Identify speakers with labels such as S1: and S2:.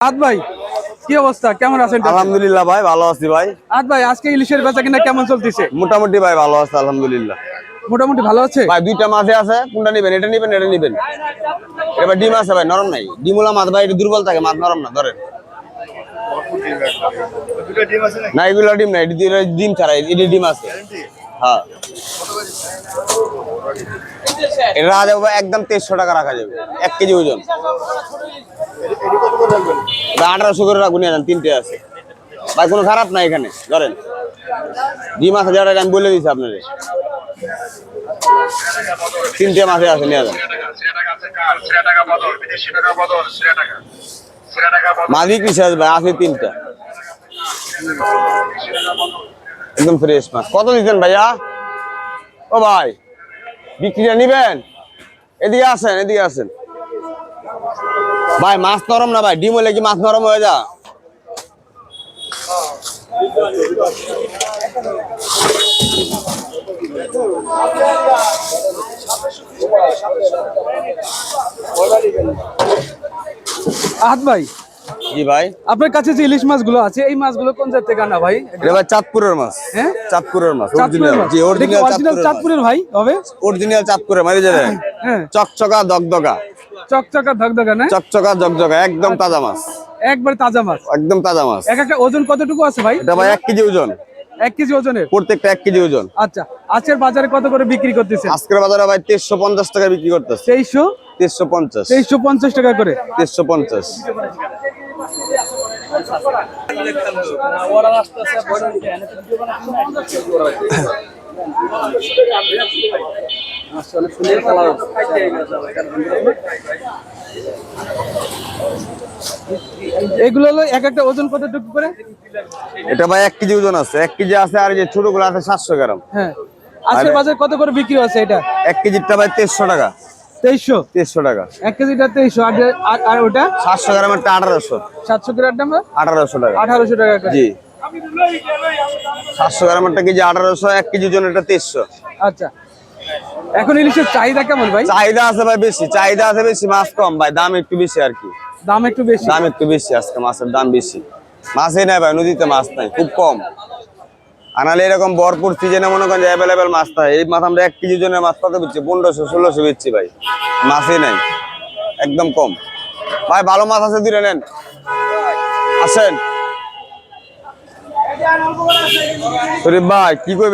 S1: আদ ভাই কি অবস্থা? কেমন আছেন
S2: আলহামদুলিল্লাহ ভাই ভালো আছি ভাই।
S1: আদ ভাই আজকে ইলিশের বেচা কিনা কেমন চলতেছে?
S2: মোটামুটি ভাই ভালো আছে আলহামদুলিল্লাহ।
S1: মোটামুটি ভালো আছে?
S2: ভাই দুইটা মাছে আছে কোনটা নিবেন? এটা নিবেন এটা নিবেন? এবার ডিম আছে ভাই নরম নাই। ডিমুলা মাছ ভাই একটু দুর্বল থাকে মাছ নরম না ধরেন। না এগুলো ডিম এটা ডিম ছাড়া এটি ডিম আছে। হ্যাঁ। এটা একদম তেইশশো টাকা রাখা যাবে এক কেজি ওজন। আঠারোশো করে রাখুন নিয়ে তিনটে আছে। ভাই, কোনো খারাপ নাই এখানে, ধরেন। ডিম আছে যেটা আমি বলে দিচ্ছি আপনাদের। তিনটে মাসে আছে, নিয়ে যান। মাঝি কিসে আসবে আছে তিনটা। একদম ফ্রেশ মাছ। কত দিচ্ছেন ভাইয়া? ও ভাই, বিক্রিটা নিবেন? এদিকে আসেন এদিকে আসেন। ভাই মাছ নরম না ভাই? ডিম হলে কি মাছ নরম হয়ে যা
S1: আহাদ ভাই
S2: জি ভাই।
S1: আপনার কাছে যে ইলিশ মাছগুলো আছে এই মাছগুলো কোন জাত থেকে আনা ভাই?
S2: এটা ভাই চাঁদপুরের মাছ।
S1: হ্যাঁ?
S2: চাঁদপুরের মাছ অরিজিনাল জি অরিজিনাল চাঁদপুরের
S1: ভাই হবে?
S2: অরিজিনাল চাঁদপুরের মাছ এই যে
S1: হ্যাঁ।
S2: চকচকা দগদগা।
S1: চকচকা ধকধকা না?
S2: চকচকা জগজগা একদম তাজা মাছ।
S1: একবার তাজা মাছ।
S2: একদম তাজা মাছ।
S1: এক একটা ওজন কতটুকু আছে ভাই?
S2: এটা ভাই এক কেজি ওজন।
S1: এক কেজি ওজনের?
S2: প্রত্যেকটা এক কেজি ওজন।
S1: আচ্ছা আজকের বাজারে কত করে বিক্রি করতেছে
S2: আজকের বাজারে ভাই তেইশশো পঞ্চাশ টাকা বিক্রি করতেছে।
S1: তেইশশো?
S2: তেইশশো পঞ্চাশ।
S1: তেইশশো পঞ্চাশ টাকা করে।
S2: তেইশশো পঞ্চাশ।
S1: এগুলো হলো এক একটা ওজন কতটুকু করে?
S2: এটা ভাই এক কেজি ওজন আছে। এক কেজি আছে আর যে ছোটগুলো আছে সাতশো গ্রাম।
S1: হ্যাঁ। আজকের
S2: আরে-
S1: বাজারে কত করে বিক্রি আছে এটা?
S2: এক কেজিটা ভাই তেইশশো টাকা।
S1: তেইশশো?
S2: তেইশশো টাকা।
S1: এক কেজিটা তেইশশো। আর ওটা?
S2: সাতশো গ্রামেরটা আঠারোশো।
S1: সাতশো গ্রাম দাম?
S2: আঠারোশো টাকা।
S1: আঠারোশো টাকা করে।
S2: জি। সাতশো গ্রামেরটা কেজি আঠারোশো এক কেজি ওজন এটা তেইশশো।
S1: আচ্ছা। এখন ইলিশের চাহিদা কেমন ভাই?
S2: চাহিদা আছে ভাই বেশি চাহিদা আছে বেশি মাছ কম ভাই দাম একটু বেশি আর কি।
S1: দাম একটু বেশি?
S2: দাম একটু বেশি আজকে মাছের দাম বেশি। মাছই নাই ভাই নদীতে মাছ নাই খুব কম। আনালে এরকম ভরপুর সিজনে মনে করেন অ্যাভেলেবেল মাছ থাকে এই মাছ আমরা এক কেজি জনের মাছ কত বেচছি পনেরোশো ষোলোশো বেচছি ভাই। মাছই নাই একদম কম। ভাই ভালো মাছ আছে দিলে নেন। আসেন। শরীফ ভাই কি করবে?